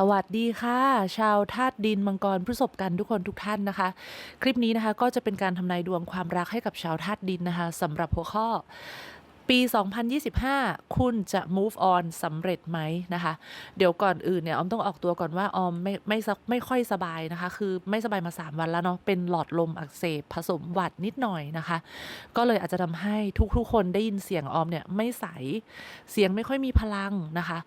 สวัสดีค่ะ ชาวธาตุดินมังกรพฤษภกันทุกคนทุกท่านนะคะ คลิปนี้นะคะก็จะเป็นการทำนายดวงความรักให้กับชาวธาตุดินนะคะสำหรับหัวข้อ ปี 2025 คุณจะ move on สำเร็จไหมนะคะ เดี๋ยวก่อนอื่นเนี่ยออมต้องออกตัวก่อนว่าออมไม่ไม่ไม่ค่อยสบายนะคะ คือไม่สบายมา 3 วันแล้วเนาะเป็นหลอดลมอักเสบผสมหวัดนิดหน่อยนะคะ ก็เลยอาจจะทำให้ทุกๆคนได้ยินเสียงออมเนี่ยไม่ใสเสียงไม่ค่อยมีพลังนะคะ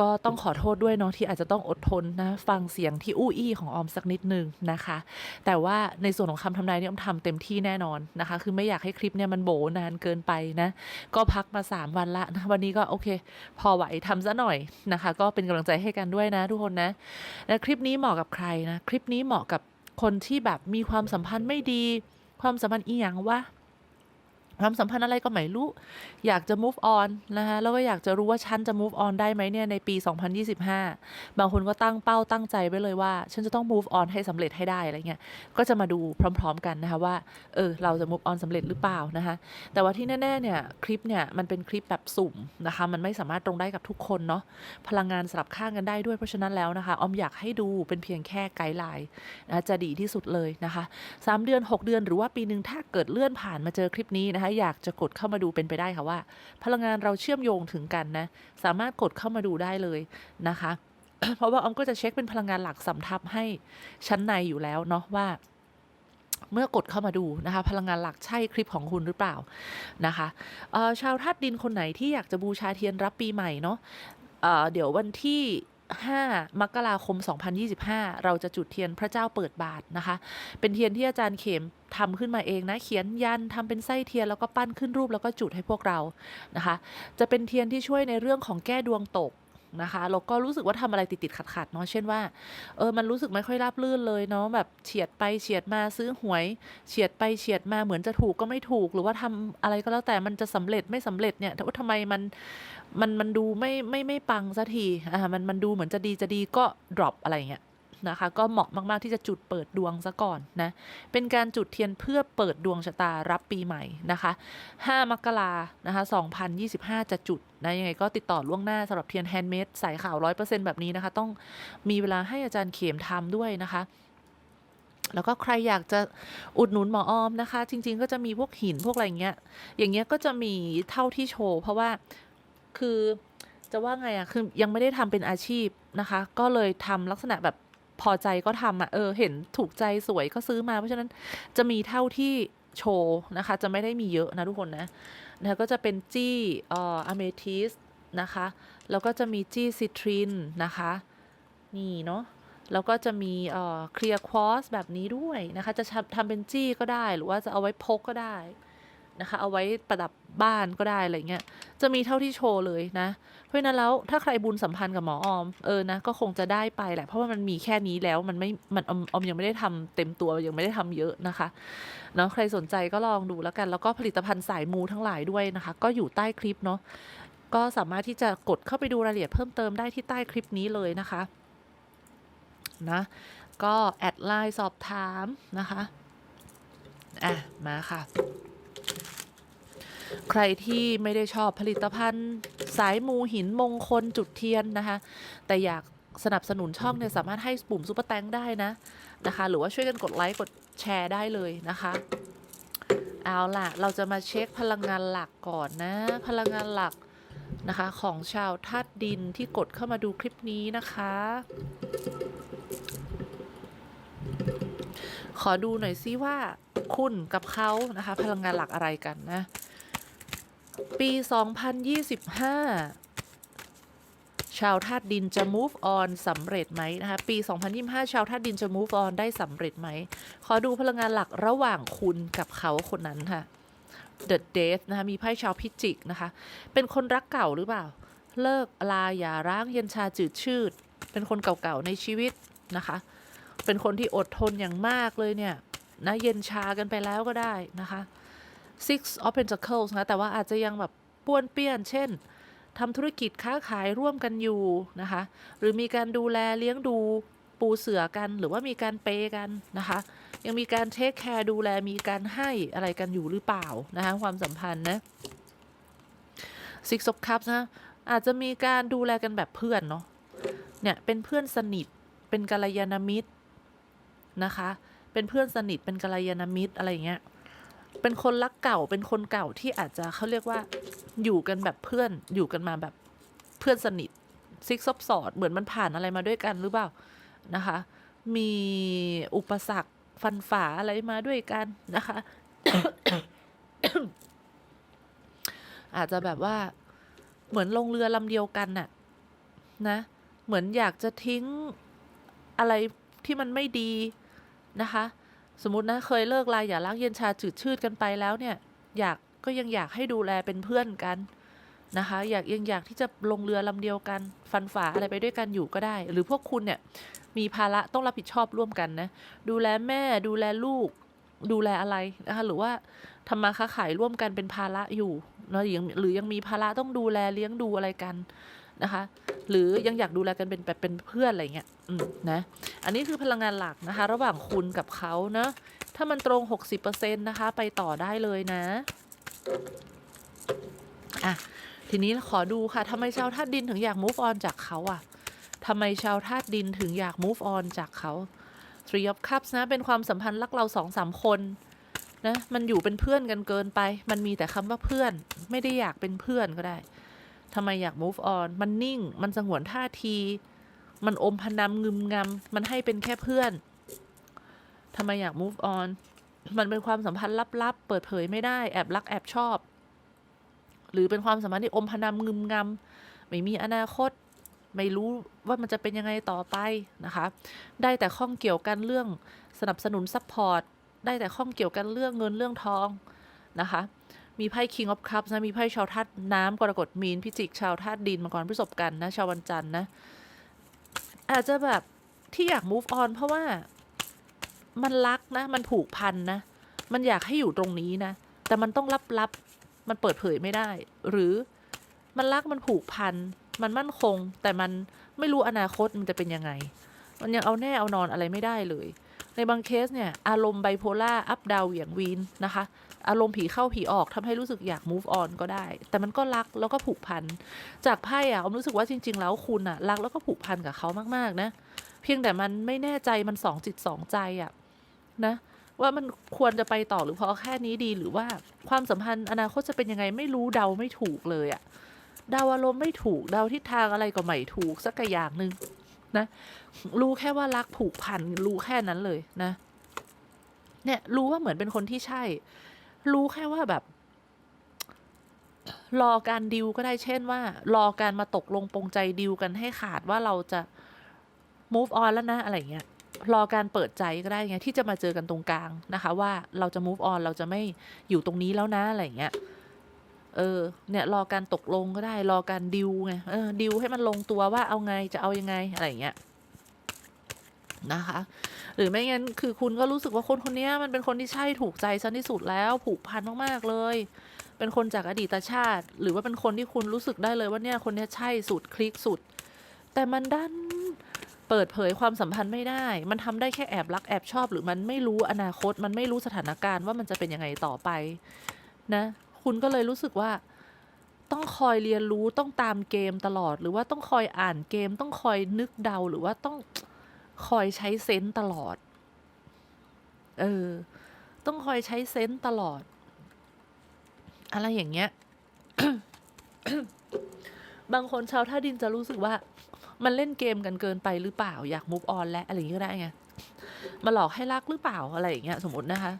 ก็ต้องขอโทษด้วยเนาะที่อาจจะต้องอดทนนะฟังเสียงที่อู้อี้ของออมสักนิดนึงนะคะ แต่ว่าในส่วนของคำทำนายเนี่ยออมทำเต็มที่แน่นอนนะคะ คือไม่อยากให้คลิปเนี่ยมันโบนานเกินไปนะก็พักมา 3 วันละนะวันนี้ก็โอเค พอไหวทำซะหน่อยนะคะ ก็เป็นกำลังใจให้กันด้วยนะทุกคนนะและคลิปนี้เหมาะกับใครนะคลิปนี้เหมาะกับคนที่แบบมีความสัมพันธ์ไม่ดี ความสัมพันธ์อีหยังวะ ความสัมพันธ์อะไรก็ไม่รู้ อยากจะ move on นะคะแล้วก็อยากจะรู้ว่าฉันจะ move on ได้ไหมเนี่ยในปี 2025 บางคนก็ตั้งเป้าตั้งใจไว้เลยว่า ฉันจะต้อง move on ให้สำเร็จให้ได้อะไรเงี้ย ก็จะมาดูพร้อม ๆ กันนะคะว่า เออ เราจะ move on สำเร็จหรือเปล่านะคะ แต่ว่าที่แน่ ๆ เนี่ย คลิปเนี่ย มันเป็นคลิปแบบสุ่มนะคะ มันไม่สามารถตรงได้กับทุกคนเนาะ พลังงานสลับข้างกันได้ด้วย เพราะฉะนั้นแล้วนะคะออมอยากให้ดูเป็นเพียงแค่ไกด์ไลน์นะจะดีที่สุดเลยนะคะ 3 เดือน 6 เดือนหรือว่าปีหนึ่งถ้าเกิดเลื่อนผ่านมาเจอคลิปนี้นะคะอยากจะกดเข้ามาดูเป็นไปได้ค่ะว่า พลังงานเราเชื่อมโยงถึงกันนะ สามารถกดเข้ามาดูได้เลยนะคะ เพราะว่าออมก็จะเช็คเป็นพลังงานหลักสำทับให้ชั้นในอยู่แล้วเนาะว่าเมื่อกดเข้ามาดูนะคะ พลังงานหลักใช่คลิปของคุณหรือเปล่านะคะชาวธาตุดินคนไหนที่อยากจะบูชาเทียนรับปีใหม่เนาะเเดี๋ยววันที่ 5 มกราคม 2025 เราจะจุดเทียนพระเจ้าเปิดบาทนะคะ เป็นเทียนที่อาจารย์เข็มทำขึ้นมาเองนะ เขียนยันทำเป็นไส้เทียนแล้วก็ปั้นขึ้นรูปแล้วก็จุดให้พวกเรานะคะ จะเป็นเทียนที่ช่วยในเรื่องของแก้ดวงตก นะคะแล้วก็รู้สึกว่าทำอะไรติดติดขัดขัดๆเนาะเช่นว่าเออมันรู้สึกไม่ค่อยราบรื่นเลยเนาะแบบเฉียดไปเฉียดมาซื้อหวย เฉียดไปเฉียดมาเหมือนจะถูกก็ไม่ถูก หรือว่าทำอะไรก็แล้วแต่มันจะสำเร็จไม่สำเร็จเนี่ยแต่ว่าทำไมมันมันมันดูไม่ไม่ไม่ปังสักทีอ่ามันมันดูเหมือนจะดีจะดีก็ drop อะไรอย่างเงี้ย นะคะ ก็เหมาะมาก ๆ ที่จะจุดเปิดดวงซะก่อนนะ เป็นการจุดเทียนเพื่อเปิดดวงชะตารับปีใหม่นะคะ 5 มกรานะคะ 2025 จะจุดนะยังไงก็ติดต่อล่วงหน้าสำหรับเทียนแฮนด์เมดสายขาว 100%แบบนี้นะคะ ต้องมีเวลาให้อาจารย์เข็มทำด้วยนะคะแล้วก็ใครอยากจะอุดหนุนหมอออมนะคะ จริง ๆ ก็จะมีพวกหินพวกอะไรเงี้ย อย่างเงี้ยก็จะมีเท่าที่โชว์ เพราะว่าคือจะว่าไงอะคือยังไม่ได้ทำเป็นอาชีพนะคะ ก็เลยทำลักษณะแบบ พอใจก็ทำอะเออ เห็นถูกใจสวยก็ซื้อมาเพราะฉะนั้นจะมีเท่าที่โชว์นะคะ จะไม่ได้มีเยอะนะทุกคนนะนะคะก็จะเป็นจี้เอ่ออเมทิสนะคะ แล้วก็จะมีจี้ซิทรินนะคะ นี่เนาะแล้วก็จะมีเอ่อเคลียร์ควอสแบบนี้ด้วยนะคะ จะทำเป็นจี้ก็ได้หรือว่าจะเอาไว้พกก็ได้ นะคะ เอาไว้ประดับบ้านก็ได้อะไรเงี้ย จะมีเท่าที่โชว์เลยนะ เพราะฉะนั้นแล้วถ้าใครบุญสัมพันธ์กับหมออมเออนะก็คงจะได้ไปแหละ เพราะว่ามันมีแค่นี้แล้วมันไม่ มันออมออมยังไม่ได้ทำเต็มตัวยังไม่ได้ทำเยอะนะคะเนาะใครสนใจก็ลองดูแล้วกัน แล้วก็ผลิตภัณฑ์สายมูทั้งหลายด้วยนะคะ ก็อยู่ใต้คลิปเนาะก็สามารถที่จะกดเข้าไปดูรายละเอียดเพิ่มเติมได้ที่ใต้คลิปนี้เลยนะคะนะก็แอดไลน์สอบถามนะคะ อะ มาค่ะ ใครที่ไม่ได้ชอบผลิตภัณฑ์ สายมูหินมงคลจุดเทียนนะคะ แต่อยากสนับสนุนช่องเนี่ยสามารถให้ปุ่มซุปเปอร์แตงได้นะนะคะ หรือว่าช่วยกันกดไลค์กดแชร์ได้เลยนะคะเอาล่ะ เราจะมาเช็คพลังงานหลักก่อนนะ พลังงานหลักนะคะของชาวธาตุดินที่กดเข้ามาดูคลิปนี้นะคะ ขอดูหน่อยซิว่าคุณกับเขานะคะ พลังงานหลักอะไรกันนะ ปี 2025 ชาวธาตุดินจะ move on สำเร็จไหมนะคะ ปี 2025 ชาวธาตุดินจะ move on ได้สำเร็จไหม ขอดูพลังงานหลักระหว่างคุณกับเขาคนนั้นค่ะ The Death นะคะ มีไพ่ชาวพิจิกนะคะ เป็นคนรักเก่าหรือเปล่า เลิกลาอย่าร้างเย็นชาจืดชืด เป็นคนเก่าๆในชีวิตนะคะ เป็นคนที่อดทนอย่างมากเลยเนี่ยนะเย็นชากันไปแล้วก็ได้นะคะ Six of Pentacles นะแต่ว่าอาจจะยังแบบป้วนเปี้ยน เช่นทำธุรกิจค้าขายร่วมกันอยู่นะคะ หรือมีการดูแลเลี้ยงดูปูเสือกัน หรือว่ามีการเปย์กันนะคะ ยังมีการเทคแคร์ดูแลมีการให้อะไรกันอยู่หรือเปล่านะคะความสัมพันธ์นะ Six of Cups นะอาจจะมีการดูแลกันแบบเพื่อนเนาะเนี่ยเป็นเพื่อนสนิทเป็นกัลยาณมิตรนะคะ เป็นเพื่อนสนิทเป็นกัลยาณมิตรอะไรอย่างเงี้ย เป็นคนรักเก่า เป็นคนเก่าที่อาจจะเขาเรียกว่าอยู่กันแบบเพื่อน อยู่กันมาแบบเพื่อนสนิทซิกซอบสอดเหมือนมันผ่านอะไรมาด้วยกันหรือเปล่านะคะ มีอุปสรรคฟันฝ่าอะไรมาด้วยกันนะคะ อาจจะแบบว่าเหมือนลงเรือลำเดียวกันน่ะ นะ เหมือนอยากจะทิ้งอะไรที่มันไม่ดีนะคะ สมมตินะเคยเลิกลาอย่ารักเย็นชาจืดชืดกันไปแล้วเนี่ย อยากก็ยังอยากให้ดูแลเป็นเพื่อนกันนะคะ อยากยังอยากที่จะลงเรือลำเดียวกัน ฟันฝ่าอะไรไปด้วยกันอยู่ก็ได้ หรือพวกคุณเนี่ยมีภาระต้องรับผิดชอบร่วมกันนะ ดูแลแม่ดูแลลูก ดูแลอะไรนะคะหรือว่าทำมาค้าขายร่วมกันเป็นภาระอยู่เนาะหรือยังมีภาระต้องดูแลเลี้ยงดูอะไรกัน นะคะ หรือยังอยากดูแลกันเป็นแบบเป็นเพื่อนอะไรเงี้ยนะ อันนี้คือพลังงานหลักนะคะ ระหว่างคุณกับเขาเนะถ้ามันตรง 60%นะคะ ไปต่อได้เลยนะอะทีนี้ขอดูค่ะทำไมชาวธาตุดินถึงอยาก move on จากเขาอะทำไมชาวธาตุดินถึงอยาก move on จากเขา Three of Cups นะ เป็นความสัมพันธ์รักเราสองสามคนนะ มันอยู่เป็นเพื่อนกันเกินไป มันมีแต่คำว่าเพื่อน ไม่ได้อยากเป็นเพื่อนก็ได้ ทำไมอยาก move on มันนิ่ง มันสงวนท่าที มันอมพนำงึมงำมันให้เป็นแค่เพื่อนทำไมอยาก move on มันเป็นความสัมพันธ์ลับๆ เปิดเผยไม่ได้ แอบรักแอบชอบ หรือเป็นความสัมพันธ์ที่อมพนำงึมงำไม่มีอนาคต ไม่รู้ว่ามันจะเป็นยังไงต่อไปนะคะ ได้แต่ข้องเกี่ยวกันเรื่องสนับสนุนซัพพอร์ต ได้แต่ข้องเกี่ยวกันเรื่องเงินเรื่องทองนะคะ มีไพ่ King of Cups นะ มีไพ่ชาวธาตุน้ำกรกฎมีนพิจิกชาวธาตุดินมังกรพฤษภกันนะ ชาววันจันทร์นะ อาจจะแบบที่อยาก move on เพราะว่ามันรักนะ มันผูกพันนะ มันอยากให้อยู่ตรงนี้นะ แต่มันต้องลับๆ มันเปิดเผยไม่ได้ หรือมันรักมันผูกพัน มันมั่นคง แต่มันไม่รู้อนาคตมันจะเป็นยังไง มันยังเอาแน่เอานอนอะไรไม่ได้เลย ในบางเคสเนี่ย อารมณ์ไบโพล่าอัพดาวเหวี่ยงวีนนะคะ อารมณ์ผีเข้าผีออกทำให้รู้สึกอยาก move on ก็ได้ แต่มันก็รักแล้วก็ผูกพัน จากไพ่อะออมรู้สึกว่าจริง ๆ แล้วคุณอะรักแล้วก็ผูกพันกับเขามากๆนะ เพียงแต่มันไม่แน่ใจมันสองจิตสองใจอะนะว่ามันควรจะไปต่อหรือพอแค่นี้ดีหรือว่าความสัมพันธ์อนาคตจะเป็นยังไงไม่รู้เดาไม่ถูกเลยอะเดาอารมณ์ไม่ถูกเดาทิศทางอะไรก็ไม่ถูกสักอย่างหนึ่ง นะ รู้แค่ว่ารักผูกพันรู้แค่นั้นเลยนะ เนี่ย รู้ว่าเหมือนเป็นคนที่ใช่ รู้แค่ว่าแบบ รอการดิวก็ได้เช่นว่า รอการมาตกลงปรงใจดิวกันให้ขาดว่าเราจะ move on แล้วนะอะไรเงี้ยรอการเปิดใจก็ได้ไงที่จะมาเจอกันตรงกลางนะคะ ว่าเราจะ move on เราจะไม่อยู่ตรงนี้แล้วนะอะไรเงี้ย เออ เนี่ยรอการตกลงก็ได้รอการดิวไง เออดิวให้มันลงตัวว่าเอาไงจะเอายังไงอะไรเงี้ยนะคะ หรือไม่งั้นคือคุณก็รู้สึกว่าคนคนนี้มันเป็นคนที่ใช่ถูกใจฉันที่สุดแล้วผูกพันมากๆเลย เป็นคนจากอดีตชาติ หรือว่าเป็นคนที่คุณรู้สึกได้เลยว่าเนี่ยคนนี้ใช่สุดคลิกสุด แต่มันดันเปิดเผยความสัมพันธ์ไม่ได้ มันทำได้แค่แอบรักแอบชอบ หรือมันไม่รู้อนาคต มันไม่รู้สถานการณ์ว่ามันจะเป็นยังไงต่อไป นะ คุณก็เลยรู้สึกว่า ต้องคอยเรียนรู้ต้องตามเกมตลอด หรือว่าต้องคอยอ่านเกม ต้องคอยนึกเดาหรือว่าต้องคอยใช้เซนส์ตลอด เออ ต้องคอยใช้เซนส์ตลอด อะไรอย่างเงี้ย บางคนชาวท่าดินจะรู้สึกว่า มันเล่นเกมกันเกินไปหรือเปล่า อยาก move on และอะไรอย่างเงี้ยก็ได้ไง มาหลอกให้รักหรือเปล่าอะไรอย่างเงี้ย สมมตินะคะ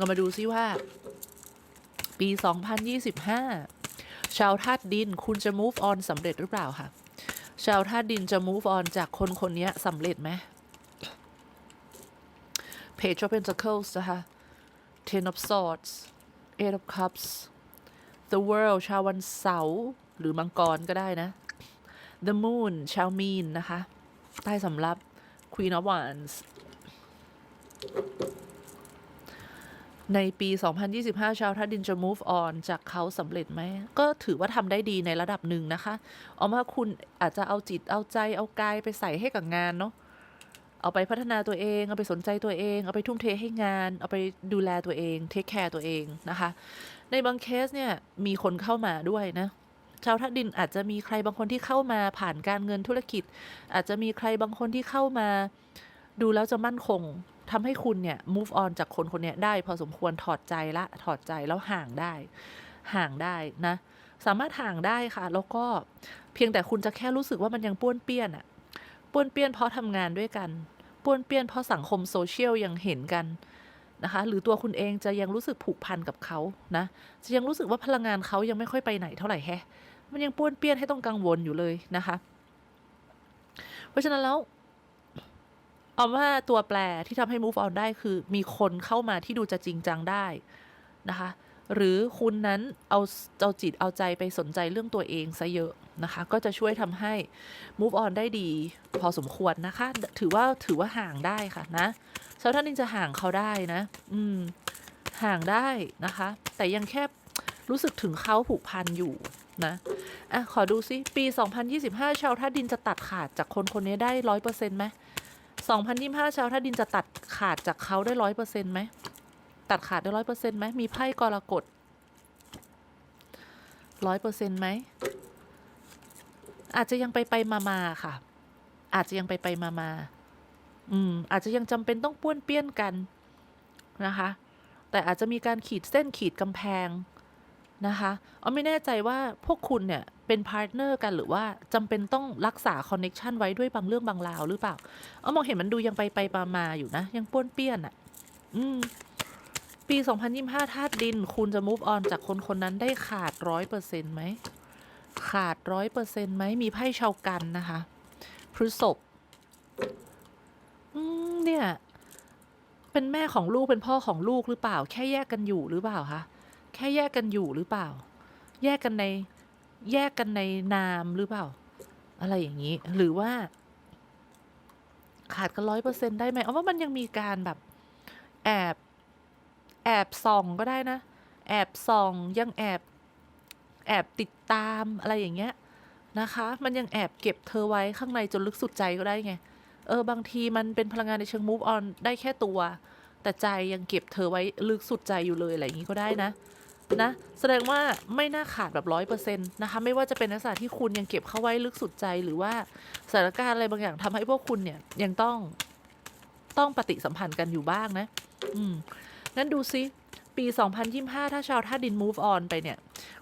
เรามาดูซิว่า ปี 2025 ชาวธาตุดินคุณจะ move on สำเร็จหรือเปล่าค่ะ ชาวธาตุดินจะ move on จากคนคนนี้สำเร็จไหม Page of Pentacles นะคะ Ten of Swords Eight of Cups The World ชาววันเสาร์หรือมังกรก็ได้นะ The Moon ชาวมีนนะคะ ใต้สำรับ Queen of Wands ในปี 2025 ชาวทัดดินจะ move on จากเขาสำเร็จไหม ก็ถือว่าทำได้ดีในระดับหนึ่งนะคะ เอามาคุณอาจจะเอาจิตเอาใจเอากายไปใส่ให้กับงานเนาะ เอาไปพัฒนาตัวเอง เอาไปสนใจตัวเอง เอาไปทุ่มเทให้งาน เอาไปดูแลตัวเอง เทคแคร์ตัวเองนะคะ ในบางเคสเนี่ยมีคนเข้ามาด้วยนะชาวธาตุดินอาจจะมีใครบางคนที่เข้ามาผ่านการเงินธุรกิจ อาจจะมีใครบางคนที่เข้ามา ดูแล้วจะมั่นคง ทำให้คุณเนี่ย move on จากคนคนนี้ได้ พอสมควรถอดใจละถอดใจแล้วห่างได้ ห่างได้นะ สามารถห่างได้ค่ะ แล้วก็เพียงแต่คุณจะแค่รู้สึกว่ามันยังป้วนเปี้ยนอะป้วนเปี้ยนเพราะทำงานด้วยกันป้วนเปี้ยนเพราะสังคมโซเชียลยังเห็นกันนะคะหรือตัวคุณเองจะยังรู้สึกผูกพันกับเขานะจะยังรู้สึกว่าพลังงานเขายังไม่ค่อยไปไหนเท่าไหร่แฮะมันยังป้วนเปี้ยนให้ต้องกังวลอยู่เลยนะคะ เพราะฉะนั้นแล้ว เอาว่าตัวแปรที่ทำให้ move on ได้คือมีคนเข้ามาที่ดูจะจริงจังได้นะคะ หรือคุณนั้นเอาเอาจิตเอาใจไปสนใจเรื่องตัวเองซะเยอะนะคะ ก็จะช่วยทำให้ move on ได้ดี พอสมควรนะคะ ถือว่าถือว่าห่างได้ค่ะนะชาวท่านนินจะห่างเขาได้นะ อืม ห่างได้นะคะ แต่ยังแค่รู้สึกถึงเขาผูกพันอยู่นะอะขอดูซิ ปี 2025 ชาวท่าตุดินจะตัดขาดจากคนคนนี้ได้ร้อยเปอร์เซ็นต์ไหม 2025ชาวท่าดินจะตัดขาดจากเขาได้ร้อยเปอร์เซ็นต์ไหม ตัดขาดได้ร้อยเปอร์เซ็นต์ไหม มีไพ่กรกฎร้อยเปอร์เซ็นต์ไหม อาจจะยังไปไปมามาค่ะ อาจจะยังไปไปมามาอืม อาจจะยังจำเป็นต้องป้วนเปี้ยนกันนะคะ แต่อาจจะมีการขีดเส้นขีดกำแพงนะคะอ๋อไม่แน่ใจว่าพวกคุณเนี่ย เป็นพาร์ทเนอร์กันหรือว่าจำเป็นต้องรักษาคอนเน็ชันไว้ด้วยบางเรื่องบางราวหรือเปล่า เอ๋อมองเห็นมันดูยังไปไปมามาอยู่นะ ยังป้วนเปี้ยนอะ อืม ปี 2025ธาตุดิน คุณจะ move on จากคนคนนั้นได้ขาดร้อยเปอร์เซ็นต์ไหม ขาดร้อยเปอร์เซ็นต์ไหม มีไพ่ชาวกันนะคะ พฤษภอืมเนี่ย เป็นแม่ของลูกเป็นพ่อของลูกหรือเปล่า แค่แยกกันอยู่หรือเปล่าคะ แค่แยกกันอยู่หรือเปล่า แยกกันใน แยกกันในนามหรือเปล่า อะไรอย่างนี้ หรือว่า ขาดกันร้อยเปอร์เซ็นได้ไหมเอาว่ามันยังมีการแบบ แอบแอบส่องก็ได้นะ แอบส่องยังแอบแอบติดตามอะไรอย่างเงี้ยนะคะ มันยังแอบเก็บเธอไว้ข้างในจนลึกสุดใจก็ได้ไง เออบางทีมันเป็นพลังงานในเชิง move on ได้แค่ตัว แต่ใจยังเก็บเธอไว้ลึกสุดใจอยู่เลยอะไรอย่างนี้ก็ได้นะ นะ แสดงว่าไม่น่าขาดแบบร้อยเปอร์เซ็นต์นะคะ ไม่ว่าจะเป็นลักษณะที่คุณยังเก็บเข้าไว้ลึกสุดใจหรือว่าสถานการณ์อะไรบางอย่างทำให้พวกคุณเนี่ยยังต้องต้องปฏิสัมพันธ์กันอยู่บ้างนะ อืมงั้นดูซิ ปี 2025 ถ้าชาวท่าดิน move on ไปเนี่ย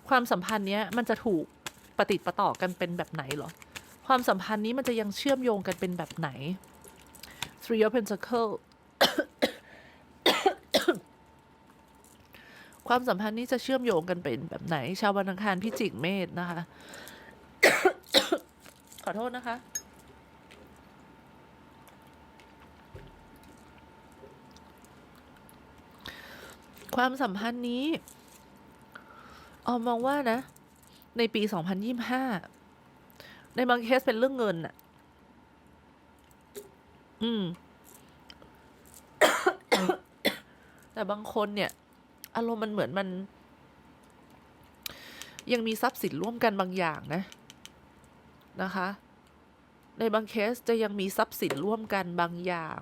ความสัมพันธ์เนี้ยมันจะถูกปฏิปะต่อกันเป็นแบบไหนหรอ ความสัมพันธ์นี้มันจะยังเชื่อมโยงกันเป็นแบบไหน three of pentacle ความสัมพันธ์นี้จะเชื่อมโยงกันเป็นแบบไหน ชาววันอังคารพิจิกเมษนะคะ ขอโทษนะคะ ความสัมพันธ์นี้ออมมองว่านะ ในปี 2025 ในบางเคสเป็นเรื่องเงินอะอืม แต่บางคนเนี่ย อารมณ์มันเหมือนมัน ยังมีทรัพย์สินร่วมกันบางอย่างนะ นะคะ ในบางเคสจะยังมีทรัพย์สินร่วมกันบางอย่าง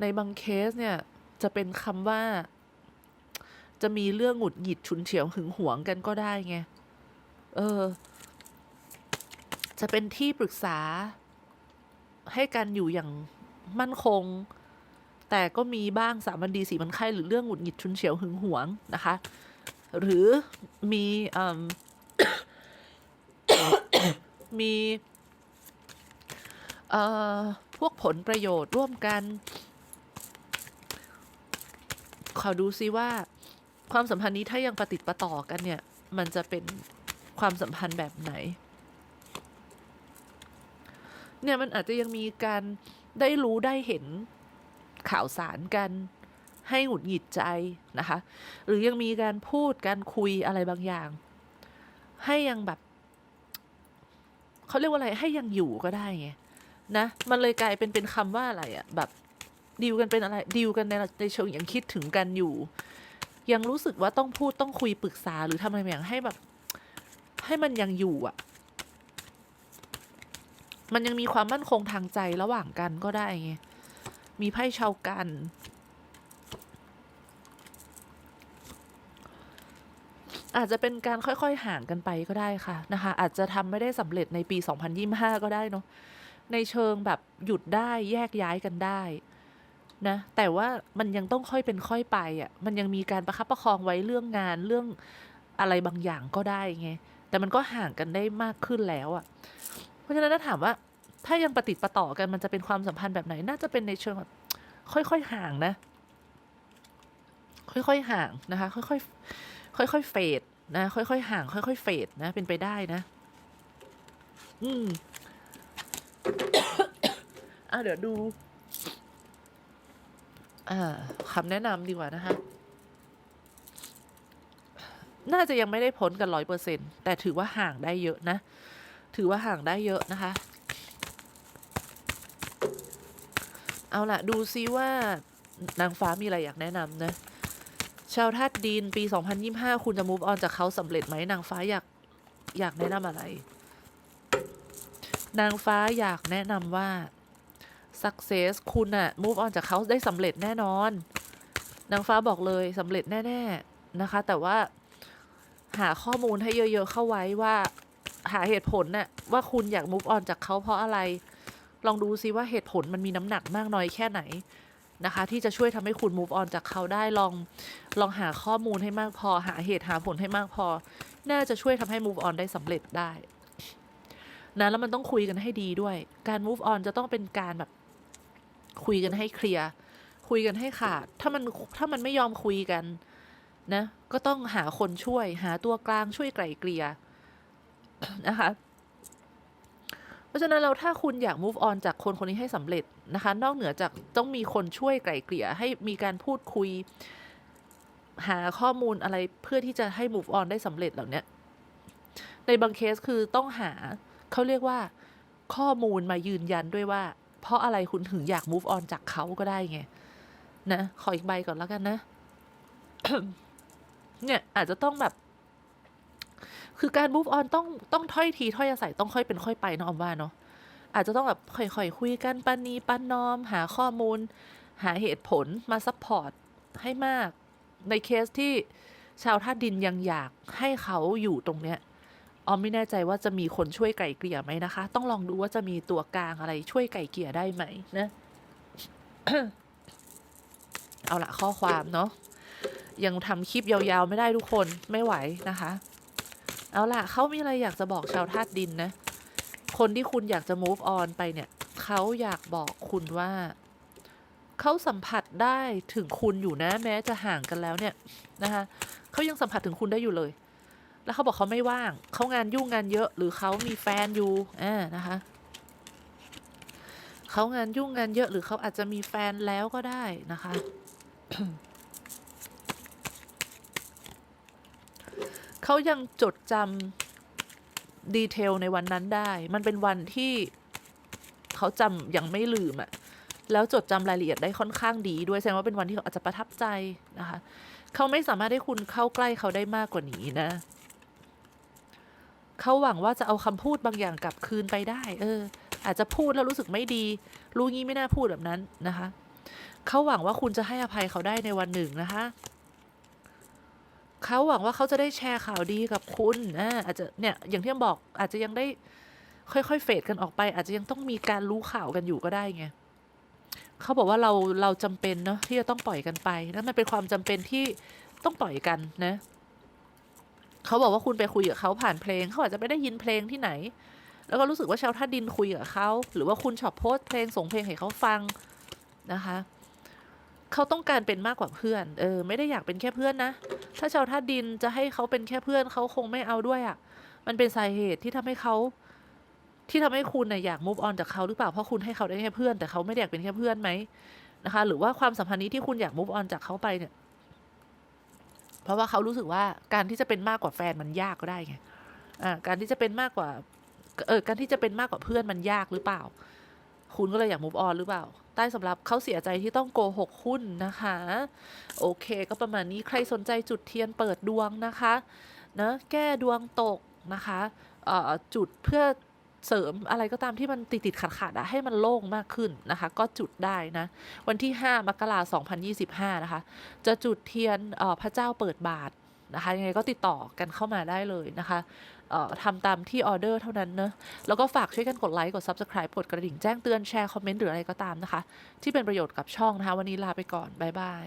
ในบางเคสเนี่ยจะเป็นคำว่า จะมีเรื่องหงุดหงิดฉุนเฉียวหึงหวงกันก็ได้ไง เออ จะเป็นที่ปรึกษาให้กันอยู่อย่างมั่นคง แต่ก็มีบ้างสามวันดีสี่มันไข้หรือเรื่องหงุดหงิดฉุนเฉียวหึงหวงนะคะ หรือมีอมมีเอ่อพวกผลประโยชน์ร่วมกัน ขอดูซิว่า ความสัมพันธ์นี้ถ้ายังประติดประต่อกันเนี่ย มันจะเป็นความสัมพันธ์แบบไหน เนี่ยมันอาจจะยังมีการได้รู้ได้เห็น ข่าวสารกันให้หงุดหงิดใจนะคะ หรือยังมีการพูดการคุยอะไรบางอย่าง ให้ยังแบบเขาเรียกว่าอะไรให้ยังอยู่ก็ได้ไงนะมันเลยกลายเป็นเป็นคำว่าอะไรอะแบบดีลกันเป็นอะไรดีลกันในในเชิงยังคิดถึงกันอยู่ ยังรู้สึกว่าต้องพูดต้องคุยปรึกษาหรือทำอะไรอย่างให้แบบ ให้มันยังอยู่อะมันยังมีความมั่นคงทางใจระหว่างกันก็ได้ไง มีไพ่ชาวกัน อาจจะเป็นการค่อยๆห่างกันไปก็ได้ค่ะนะคะ อาจจะทำไม่ได้สำเร็จในปี 2025 ก็ได้เนาะในเชิงแบบหยุดได้แยกย้ายกันได้นะแต่ว่ามันยังต้องค่อยเป็นค่อยไปอะ่ะมันยังมีการประคับประคองไว้เรื่องงานเรื่องอะไรบางอย่างก็ได้ไงแต่มันก็ห่างกันได้มากขึ้นแล้วอะ่ะ เพราะฉะนั้นถ้าถามว่า ถ้ายังปฏิประต่อกันมันจะเป็นความสัมพันธ์แบบไหน น่าจะเป็นในเชิงแบบค่อยๆห่างนะ ค่อยๆห่างนะคะ ค่อยๆค่อยๆเฟดนะค่อยๆห่าง ค่อยๆเฟดนะ เป็นไปได้นะ อืมอะเดี๋ยวดู อ่าคำแนะนำดีกว่านะคะ น่าจะยังไม่ได้พ้นกันร้อยเปอร์เซ็นแต่ถือว่าห่างได้เยอะนะ ถือว่าห่างได้เยอะนะคะ เอาล่ะ ดูซิว่านางฟ้ามีอะไรอยากแนะนำนะ ชาวธาตุดินปี 2025 คุณจะ move on จากเขาสำเร็จไหมนางฟ้าอยากอยากแนะนำอะไร นางฟ้าอยากแนะนำว่า success คุณอะ move on จากเขาได้สำเร็จแน่นอน นางฟ้าบอกเลยสำเร็จแน่ ๆ นะคะ แต่ว่าหาข้อมูลให้เยอะ ๆ เข้าไว้ว่า หาเหตุผลน่ะว่าคุณอยาก move on จากเขาเพราะอะไร ลองดูซิว่าเหตุผลมันมีน้ำหนักมากน้อยแค่ไหนนะคะ ที่จะช่วยทำให้คุณ move on จากเขาได้ลองลองหาข้อมูลให้มากพอ หาเหตุหาผลให้มากพอ น่าจะช่วยทำให้ move on ได้สำเร็จได้นะแล้วมันต้องคุยกันให้ดีด้วย การ move on จะต้องเป็นการแบบคุยกันให้เคลียร์คุยกันให้ขาด ถ้ามันถ้ามันไม่ยอมคุยกันนะ ก็ต้องหาคนช่วย หาตัวกลางช่วยไกล่เกลี่ยนะคะ เพราะฉะนั้นเราถ้าคุณอยาก move on จากคนคนนี้ให้สำเร็จนะคะ นอกเหนือจากต้องมีคนช่วยไกล่เกลี่ยให้มีการพูดคุย หาข้อมูลอะไรเพื่อที่จะให้ move on ได้สำเร็จเหล่านี้ในบางเคสคือต้องหาเขาเรียกว่า ข้อมูลมายืนยันด้วยว่า เพราะอะไรคุณถึงอยาก move on จากเขาก็ได้ไงนะขออีกใบก่อนแล้วกันนะเนี่ยอาจจะต้องแบบ คือการ move on ต้องต้องถ้อยทีถ้อยอาศัยต้องค่อยเป็นค่อยไปเนาะอมว่าเนาะอาจจะต้องแบบค่อยๆคุยกันปันนีปันนอม หาข้อมูล หาเหตุผลมาซัพพอร์ตให้มาก ในเคสที่ชาวท่าดินยังอยากให้เขาอยู่ตรงเนี้ยออมไม่แน่ใจว่าจะมีคนช่วยไก่เกลี่ยไหมนะคะ ต้องลองดูว่าจะมีตัวกลางอะไรช่วยไก่เกลี่ยได้ไหมนะ เอาละข้อความเนาะยังทำคลิปยาวๆไม่ได้ทุกคนไม่ไหวนะคะ เอาล่ะเขามีอะไรอยากจะบอกชาวธาตุดินนะ คนที่คุณอยากจะ move on ไปเนี่ย เขาอยากบอกคุณว่า เขาสัมผัสได้ถึงคุณอยู่นะ แม้จะห่างกันแล้วเนี่ยนะคะเขายังสัมผัสถึงคุณได้อยู่เลย แล้วเขาบอกเขาไม่ว่าง เขางานยุ่งงานเยอะ หรือเขามีแฟนอยู่อ่านะคะเขางานยุ่งงานเยอะ หรือเขาอาจจะมีแฟนแล้วก็ได้นะคะ เขายังจดจำดีเทลในวันนั้นได้ มันเป็นวันที่เขาจำยังไม่ลืมอะแล้วจดจำรายละเอียดได้ค่อนข้างดีด้วยแสดงว่าเป็นวันที่เขาอาจจะประทับใจนะคะเขาไม่สามารถให้คุณเข้าใกล้เขาได้มากกว่านี้นะเขาหวังว่าจะเอาคำพูดบางอย่างกลับคืนไปได้ เออ อาจจะพูดแล้วรู้สึกไม่ดี รู้งี้ไม่น่าพูดแบบนั้นนะคะเขาหวังว่าคุณจะให้อภัยเขาได้ในวันหนึ่งนะคะ เขาหวังว่าเขาจะได้แชร์ข่าวดีกับคุณอ่าอาจจะเนี่ยอย่างที่บอกอาจจะยังได้ค่อยๆเฟดกันออกไป อาจจะยังต้องมีการรู้ข่าวกันอยู่ก็ได้ไงเขาบอกว่าเราเราจำเป็นเนาะที่จะต้องปล่อยกันไปแล้วมันเป็นความจำเป็นที่ต้องปล่อยกันนะเขาบอกว่าคุณไปคุยกับเขาผ่านเพลงเขาอาจจะไม่ได้ยินเพลงที่ไหน แล้วก็รู้สึกว่าชาวท่าดินคุยกับเขาหรือว่าคุณชอบโพสต์เพลงส่งเพลงให้เขาฟังนะคะ เขาต้องการเป็นมากกว่าเพื่อน เออ ไม่ได้อยากเป็นแค่เพื่อนนะ ถ้าชาวท่าดินจะให้เขาเป็นแค่เพื่อนเขาคงไม่เอาด้วยอะ่ะ มันเป็นสาเหตุที่ทำให้เขา ที่ทำให้คุณน่ยอยาก move on จากเขาหรือเปล่า เพราะคุณให้เขาได้แค่เพื่อน แต่เขาไม่ได้อยากเป็นแค่เพื่อนไหมนะคะ หรือว่าความสัมพันธ์นี้ที่คุณอยาก move on จากเขาไปเนี่ย เพราะว่าเขารู้สึกว่าการที่จะเป็นมากกว่าแฟนมันยากก็ได้ไง อ่า การที่จะเป็นมากกว่า เออ การที่จะเป็นมากกว่าเพื่อนมันยากหรือเปล่า คุณก็เลยอยาก move on หรือเปล่า ใต้สำหรับเขาเสียใจที่ต้องโกหกคุณนะคะ โอเค ก็ประมาณนี้ใครสนใจจุดเทียนเปิดดวงนะคะนะแก้ดวงตกนะคะจุดเพื่อเสริมอะไรก็ตามที่มันติดติดขัดขัดอะให้มันโล่งมากขึ้นนะคะ ก็จุดได้นะ วันที่ 5 มกราคม 2025 นะคะ จะจุดเทียนพระเจ้าเปิดบาทนะคะยังไงก็ติดต่อกันเข้ามาได้เลยนะคะ ทำตามที่ออเดอร์เท่านั้นเนอะแล้วก็ฝากช่วยกันกดไลค์กด Subscribe กดกระดิ่งแจ้งเตือนแชร์คอมเมนต์หรืออะไรก็ตามนะคะ ที่เป็นประโยชน์กับช่องนะคะ วันนี้ลาไปก่อน บ๊ายบาย